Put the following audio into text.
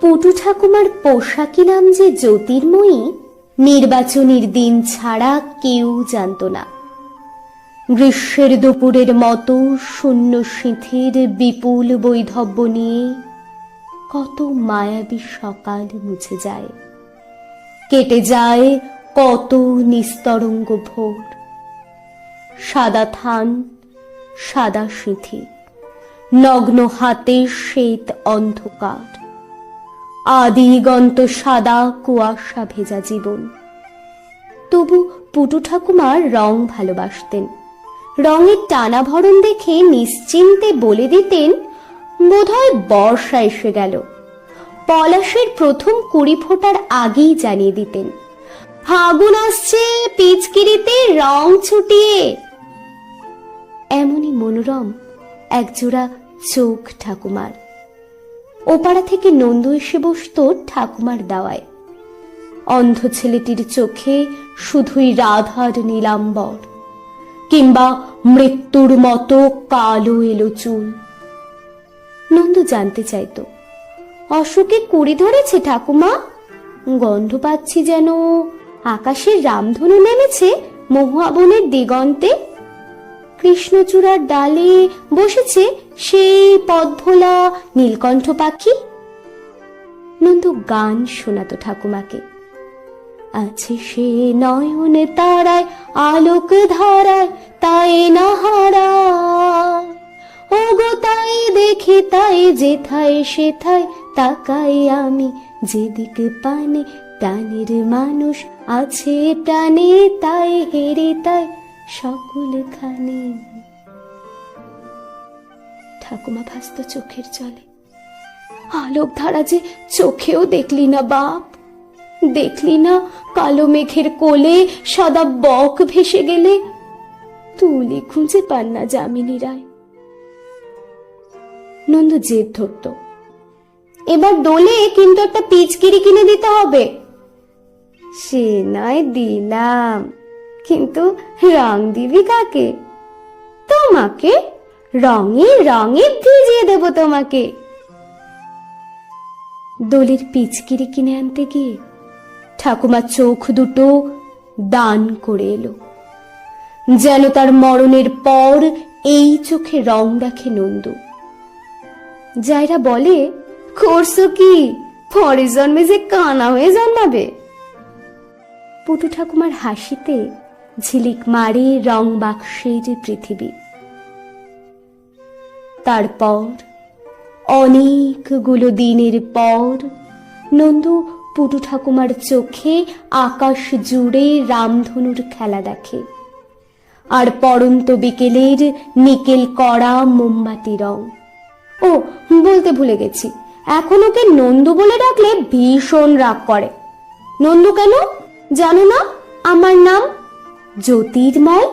পটু ঠাকুমার পোশাকি নাম যে জ্যোতির্ময়ী, নির্বাচনের দিন ছাড়া কেউ জানত না। গ্রীষ্মের দুপুরের মতো শূন্য সিঁথির বিপুল বৈধব্য নিয়ে কত মায়াবী সকাল মুছে যায়। কেটে যায় কত নিস্তরঙ্গ ভোর। সাদা থান, সাদা সিঁথি। নগ্ন হাতে শ্বেত অন্ধকার। আদিগন্ত সাদা কুয়াশা ভেজা জীবন। তবু পুটু ঠাকুমার রং ভালোবাসতেন। রঙের টানাভরণ দেখে নিশ্চিন্তে বলে দিতেন, বোধহয় বর্ষা এসে গেল। পলাশের প্রথম কুড়ি ফোটার আগেই জানিয়ে দিতেন, ফাগুন আসছে, পিচকিরিতে রং ছুটিয়ে। এমনই মনোরম একজোড়া চোখ ঠাকুমার। ওপাড়া থেকে নন্দু এসে বসত ঠাকুমার দাওয়ায়। অন্ধ ছেলেটির চোখে শুধুই রাধার নীলাম্বর, কিংবা মৃত্যুর মতো কালো এলো চুল। নন্দু জানতে চাইতো, অশোকে কুড়ি ধরেছে ঠাকুমা? গন্ধ পাচ্ছি যেন আকাশের রামধনু নেমেছে মহুয়া বনের দিগন্তে। কৃষ্ণচূড়ার ডালে বসেছে সেই পদভোলা নীলকণ্ঠ পাখি। নন্দু গান শোনাতো ঠাকুমাকে। আছে সে নয়ন তারায়, আলোক ধারায়, তাই না হারায়? ও তাই দেখি তাই যেথায় সেথায় তাকাই আমি, যেদিক পানে প্রাণের মানুষ আছে, প্রাণে তাই হেরে তাই সকল খানে ঠাকুমা ভাসত চোখের জলে। আলোক ধারা যে চোখেও দেখলি না বাপ। দেখলি না কালো মেঘের কোলে সাদা বক ভেসে গেলে? তুলি খুঁজে পান না যামিনী রায়। নন্দ জেদ ধরত। এবার দোলে কিন্তু একটা পিচকিরি কিনে দিতে হবে। সে নয় দিলাম। কিন্তু রং দিবি কাকে? তোমাকে রঙে রঙে ভিজিয়ে দেব তোমাকে। দোলের পিচকিরি কিনে আনতে গিয়ে ঠাকুমা চোখ দুটো দান করে এলো। যেন তার মরণের পর এই চোখে রং রাখে নন্দু। যাইরা বলে, করছ কি? পরের জন্মে যে কানা হয়ে জন্মাবে? পুটু ঠাকুমার হাসিতে ঝিলিক মারে রং বাক্সের পৃথিবী। তারপর অনেকগুলো দিনের পর নন্দু পুটু ঠাকুমার চোখে আকাশ জুড়ে রামধনুর খেলা দেখে। আর পরন্ত বিকেলের নিকেল কড়া মোমবাতি রং। ও, বলতে ভুলে গেছি, এখন ওকে নন্দু বলে ডাকলে ভীষণ রাগ করে। নন্দু কেন? জানো না, আমার নাম জ্যোতির্ময়